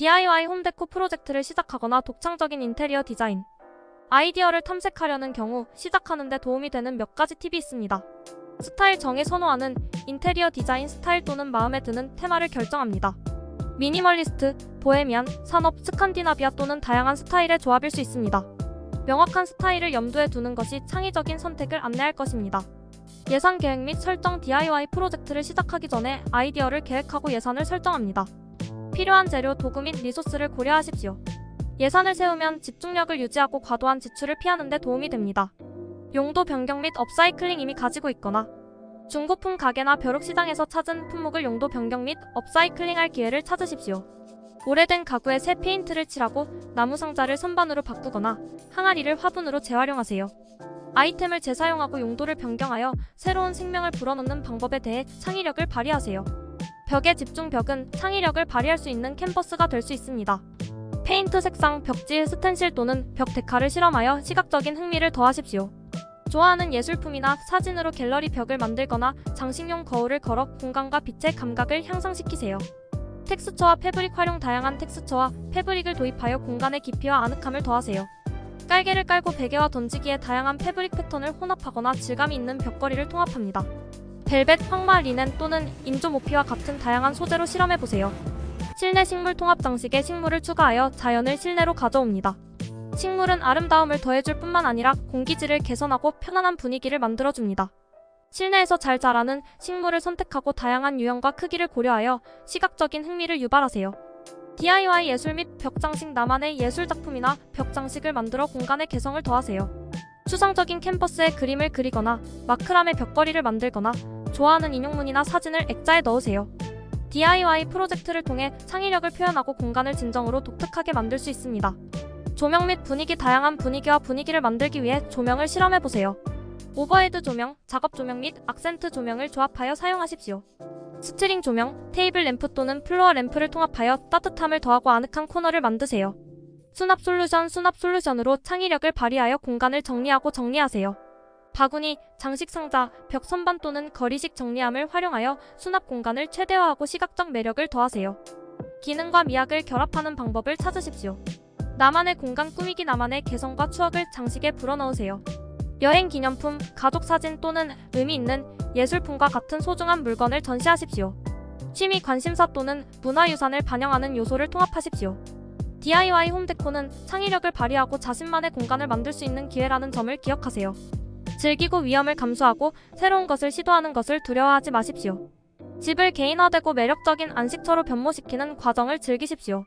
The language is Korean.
DIY 홈데코 프로젝트를 시작하거나 독창적인 인테리어 디자인, 아이디어를 탐색하려는 경우 시작하는데 도움이 되는 몇 가지 팁이 있습니다. 스타일 정의 선호하는 인테리어 디자인 스타일 또는 마음에 드는 테마를 결정합니다. 미니멀리스트, 보헤미안, 산업, 스칸디나비아 또는 다양한 스타일의 조합일 수 있습니다. 명확한 스타일을 염두에 두는 것이 창의적인 선택을 안내할 것입니다. 예산 계획 및 설정 DIY 프로젝트를 시작하기 전에 아이디어를 계획하고 예산을 설정합니다. 필요한 재료, 도구 및 리소스를 고려하십시오. 예산을 세우면 집중력을 유지하고 과도한 지출을 피하는 데 도움이 됩니다. 용도 변경 및 업사이클링 이미 가지고 있거나 중고품 가게나 벼룩시장에서 찾은 품목을 용도 변경 및 업사이클링할 기회를 찾으십시오. 오래된 가구에 새 페인트를 칠하고 나무 상자를 선반으로 바꾸거나 항아리를 화분으로 재활용하세요. 아이템을 재사용하고 용도를 변경하여 새로운 생명을 불어넣는 방법에 대해 창의력을 발휘하세요. 벽의 집중 벽은 창의력을 발휘할 수 있는 캔버스가 될 수 있습니다. 페인트 색상, 벽지, 스텐실 또는 벽 데카를 실험하여 시각적인 흥미를 더하십시오. 좋아하는 예술품이나 사진으로 갤러리 벽을 만들거나 장식용 거울을 걸어 공간과 빛의 감각을 향상시키세요. 텍스처와 패브릭 활용 다양한 텍스처와 패브릭을 도입하여 공간의 깊이와 아늑함을 더하세요. 깔개를 깔고 베개와 던지기에 다양한 패브릭 패턴을 혼합하거나 질감이 있는 벽걸이를 통합합니다. 벨벳, 황마, 리넨 또는 인조 모피와 같은 다양한 소재로 실험해보세요. 실내 식물 통합 장식에 식물을 추가하여 자연을 실내로 가져옵니다. 식물은 아름다움을 더해줄 뿐만 아니라 공기질을 개선하고 편안한 분위기를 만들어줍니다. 실내에서 잘 자라는 식물을 선택하고 다양한 유형과 크기를 고려하여 시각적인 흥미를 유발하세요. DIY 예술 및 벽장식 나만의 예술 작품이나 벽장식을 만들어 공간의 개성을 더하세요. 추상적인 캔버스에 그림을 그리거나 마크라메 벽걸이를 만들거나 좋아하는 인용문이나 사진을 액자에 넣으세요. DIY 프로젝트를 통해 창의력을 표현하고 공간을 진정으로 독특하게 만들 수 있습니다. 조명 및 분위기 다양한 분위기와 분위기를 만들기 위해 조명을 실험해 보세요. 오버헤드 조명, 작업 조명 및 악센트 조명을 조합하여 사용하십시오. 스트링 조명, 테이블 램프 또는 플로어 램프를 통합하여 따뜻함을 더하고 아늑한 코너를 만드세요. 수납 솔루션, 수납 솔루션으로 창의력을 발휘하여 공간을 정리하고 정리하세요. 바구니, 장식 상자, 벽 선반 또는 거리식 정리함을 활용하여 수납 공간을 최대화하고 시각적 매력을 더하세요. 기능과 미학을 결합하는 방법을 찾으십시오. 나만의 공간 꾸미기 나만의 개성과 추억을 장식에 불어넣으세요. 여행 기념품, 가족 사진 또는 의미 있는 예술품과 같은 소중한 물건을 전시하십시오. 취미 관심사 또는 문화유산을 반영하는 요소를 통합하십시오. DIY 홈데코는 창의력을 발휘하고 자신만의 공간을 만들 수 있는 기회라는 점을 기억하세요. 즐기고 위험을 감수하고 새로운 것을 시도하는 것을 두려워하지 마십시오. 집을 개인화되고 매력적인 안식처로 변모시키는 과정을 즐기십시오.